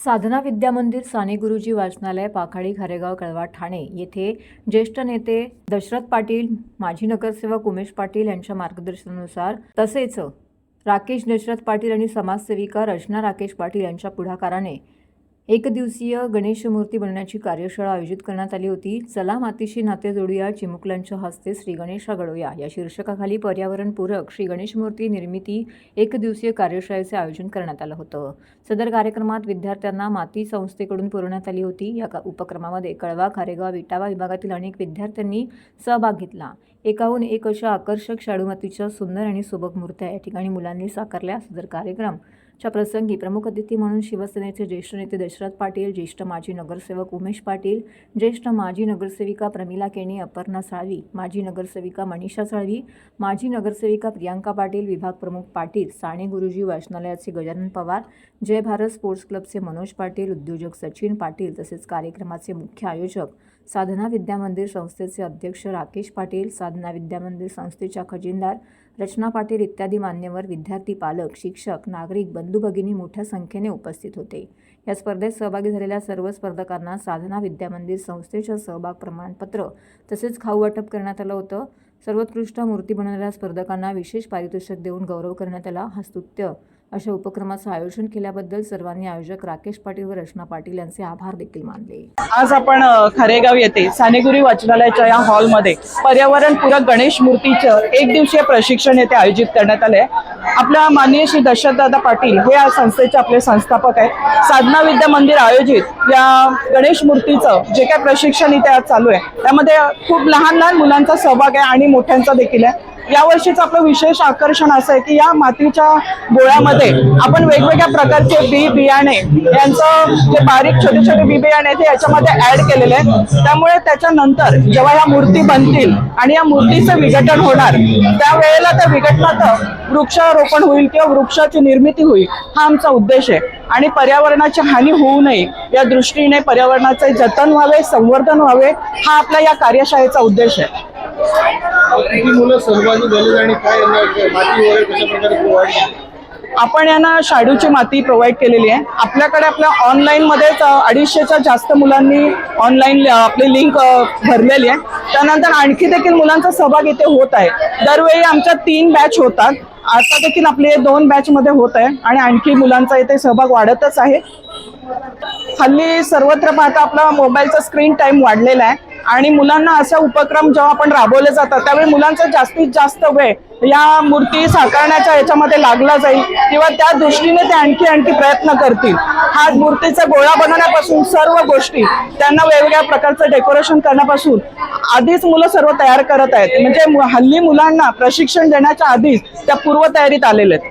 साधना विद्या मंदिर साने गुरुजी वाचनालय पाखाडी खारेगाव कळवा ठाणे येथे ज्येष्ठ नेते दशरथ पाटील माजी नगरसेवक उमेश पाटील यांच्या मार्गदर्शनानुसार तसेच राकेश दशरथ पाटील आणि समाजसेविका रचना राकेश पाटील यांच्या पुढाकाराने एक दिवसीय गणेश मूर्ती बनवण्याची कार्यशाळा आयोजित करण्यात आली होती. चला मातीशी नाते जोडूया चिमुकल्यांच्या हस्ते श्री गणेशा घडवूया या शीर्षकाखाली पर्यावरणपूरक श्री गणेश मूर्ती निर्मिती एक दिवसीय कार्यशाळेचे आयोजन करण्यात आलं होतं. सदर कार्यक्रमात विद्यार्थ्यांना माती संस्थेकडून पुरवण्यात आली होती. या का- उपक्रमामध्ये कळवा खारेगाव विटावा विभागातील अनेक विद्यार्थ्यांनी सहभाग घेतला. एकाहून एक अशा आकर्षक शाडूमातीच्या सुंदर आणि सुबक मूर्त्या या ठिकाणी मुलांनी साकारल्या. सदर कार्यक्रम च्या प्रसंगी प्रमुख अतिथी म्हणून शिवसेनेचे ज्येष्ठ नेते दशरथ पाटील ज्येष्ठ माजी नगरसेवक उमेश पाटील ज्येष्ठ माजी नगरसेविका प्रमिला केणी अपर्णा साळवी माजी नगरसेविका मनीषा साळवी माजी नगरसेविका प्रियांका पाटील विभाग प्रमुख पाटील साने गुरुजी वाचनालयाचे गजानन पवार जय भारत स्पोर्ट्स क्लबचे मनोज पाटील उद्योजक सचिन पाटील तसेच कार्यक्रमाचे मुख्य आयोजक साधना विद्या मंदिर संस्थेचे अध्यक्ष राकेश पाटील साधना विद्या मंदिर संस्थेच्या खजिनदार रचना पाटील इत्यादी मान्यवर विद्यार्थी पालक शिक्षक नागरिक बंधू भगिनी मोठ्या संख्येने उपस्थित होते. या स्पर्धेत सहभागी झालेल्या सर्व स्पर्धकांना साधना विद्या मंदिर संस्थेच्या सहभाग प्रमाणपत्र तसेच खाऊ वाटप करण्यात आलं होतं. सर्वोत्कृष्ट मूर्ती बनवणाऱ्या स्पर्धकांना विशेष पारितोषिक देऊन गौरव करण्यात आला हा स्तुत्य अशा उपक्रमाचं आयोजन केल्याबद्दल सर्वांनी आयोजक राकेश पाटील व रचना पाटील यांचे आभार देखील मानले. आज आपण खरेगाव येथे सानेगुरी वाचनालयाच्या या हॉलमध्ये पर्यावरणपूरक गणेश मूर्तीचं एक दिवसीय प्रशिक्षण येथे आयोजित करण्यात आले आपल्या माननीय श्री दशरथदादा पाटील हे या संस्थेचे आपले संस्थापक आहेत. साधना विद्या मंदिर आयोजित या गणेश मूर्तीचं जे काही प्रशिक्षण इथे आज चालू आहे त्यामध्ये खूप लहान लहान मुलांचा सहभाग आहे आणि मोठ्यांचा देखील आहे. यावर्षीचं आपलं विशेष आकर्षण असं आहे की या मातीच्या गोळ्यामध्ये आपण वेगवेगळ्या प्रकारचे बी बियाणे यांचं जे बारीक छोटे छोटे बी बियाणे ते याच्यामध्ये ऍड केलेले आहेत. त्यामुळे त्याच्यानंतर जेव्हा या मूर्ती बनतील आणि या मूर्तीचं विघटन होणार त्यावेळेला त्या विघटनात वृक्षारोपण होईल किंवा वृक्षाची निर्मिती होईल हा आमचा उद्देश आहे. आणि पर्यावरणाची हानी होऊ नये या दृष्टीने पर्यावरणाचे जतन व्हावे संवर्धन व्हावे हा आपला या कार्यशाळेचा उद्देश आहे. मुलं सहभागी झाले आणि काय माती वगैरे कशा प्रकारे प्रोव्हाइड केली? आपण यांना शाडूची माती प्रोव्हाइड केलेली आहे. आपल्याकडे आपल्या ऑनलाईनमध्येच अडीचशेच्या जास्त मुलांनी ऑनलाईन आपली लिंक भरलेली आहे. त्यानंतर आणखी देखील मुलांचा सहभाग इथे होत आहे. दरवेळी आमच्या तीन बॅच होतात. आता देखील आपले दोन बॅच मध्ये होत आहे आणि आणखी मुलांचा इथे सहभाग वाढतच आहे. हल्ली सर्वत्र पाहता आपला मोबाईलचा स्क्रीन टाइम वाढलेला आहे. आणि मुलांना असा उपक्रम जेव्हा आपण राबवले जातात त्यावेळी मुलांचा जास्तीत जास्त वेळ या मूर्ती साकारण्याच्या याच्यामध्ये लागला जाईल किंवा त्या दृष्टीने ते आणखी आणखी प्रयत्न करतील. हा मूर्तीचा गोळा बनवण्यापासून सर्व गोष्टी त्यांना वेगवेगळ्या प्रकारचं डेकोरेशन करण्यापासून आधीच मुलं सर्व तयार करत आहेत. म्हणजे हल्ली मुलांना प्रशिक्षण देण्याच्या आधीच त्या पूर्वतयारीत आलेल्या आहेत.